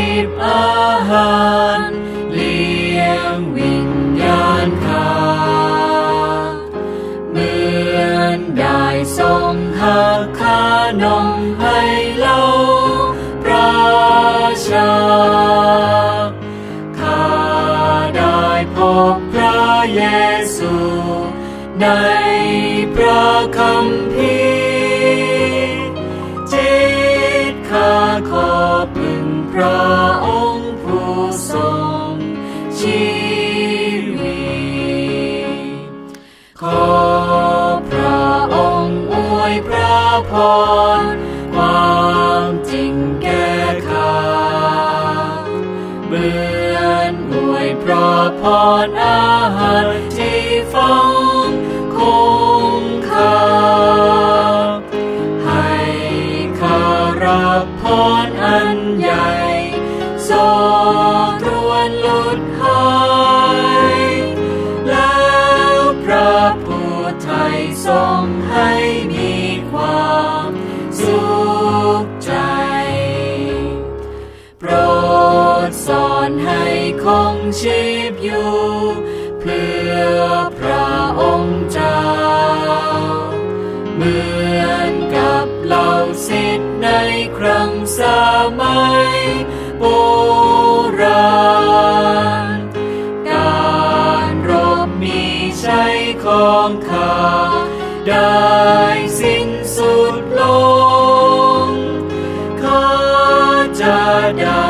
รีบอาหารเลี้ยงวิญญาณข้าเหมือนได้ทรงหักข้านมให้เราพระชาข้าได้พบพระเยซูในพระคำพีจิตข้าขอพึงพระ ขอพระองค์อวยพระพรความจริงแก่ข้าเหมือนอวยพระพรอาหารที่ฟังคงคาให้ข้ารับพรอันใหญ่โสรวนลุดห ระผู้ไทยทรงให้มีความสุขใจ โปรดสอนให้คงชีพอยู่ เพื่อพระองค์เจ้า เหมือนกับเหล่าสิทธิ์ในครั้งสมัย ของข้าได้สิ้นสุดลงข้าจะได้